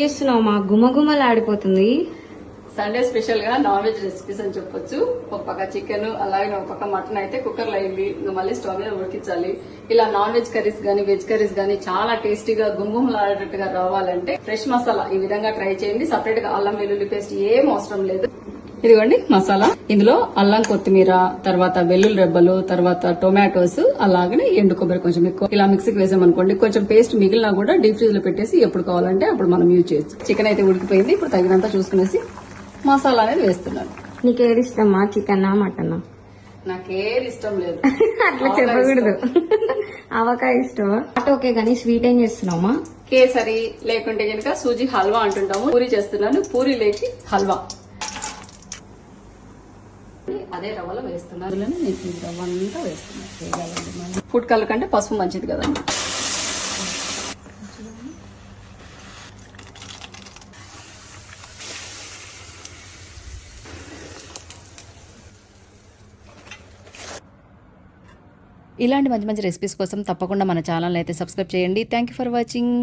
చేస్తున్నావు? మా గుమగుమలు ఆడిపోతుంది సండే స్పెషల్గా నాన్ వెజ్ రెసిపీస్ అని చెప్పొచ్చు. ఒక పక్క చికెన్ అలాగే ఒక పక్క మటన్ అయితే కుక్కర్లో అయింది ఇంకా మళ్ళీ స్టవ్ మీద ఉడికించాలి. ఇలా నాన్ వెజ్ కర్రీస్ గానీ వెజ్ కర్రీస్ గానీ చాలా టేస్టీగా గుంగుమలాడేటట్టుగా రావాలంటే ఫ్రెష్ మసాలా ఈ విధంగా ట్రై చేయండి. సపరేట్గా అల్లం వెల్లుల్లి పేస్ట్ ఏం అవసరం లేదు. ఇదిగోండి మసాలా. ఇందులో అల్లం కొత్తిమీర తర్వాత వెల్లుల్లి రెబ్బలు తర్వాత టొమాటోస్ అలాగనే ఎండు కొబ్బరి కొంచెం ఎక్కువ. ఇలా మిక్సీకి వేసామనుకోండి కొంచెం పేస్ట్ మిగిలినా కూడా డీప్ ఫ్రిడ్జ్లో పెట్టేసి ఎప్పుడు కావాలంటే అప్పుడు మనం యూజ్ చేయొచ్చు. చికెన్ అయితే ఉడికిపోయింది ఇప్పుడు తగినంత చూసుకునేసి మసాలా అనేది వేస్తున్నాను. నీకు ఏది ఇష్టమా చికెనా మటనా? నాకేది ఇష్టం లేదు. అట్లా చెప్పకూడదు. ఇష్టమా? అటు ఓకే కానీ స్వీట్ ఏం చేస్తున్నావా కేసరి లేకుంటే కనుక సూజీ హల్వా అంటుంటాము. పూరి చేస్తున్నాను పూరి లేకి హల్వా. అదే రవ్వలో వేస్తున్నాను అందులోనే నేను రవ్వ అంతా వేస్తున్నాను. ఫుడ్ కలర్ కంటే పసుపు మంచిది కదండి. ఇలాంటి మంచి మంచి రెసిపీస్ కోసం తప్పకుండా మన ఛానల్ అయితే సబ్స్క్రైబ్ చేయండి. Thank you for watching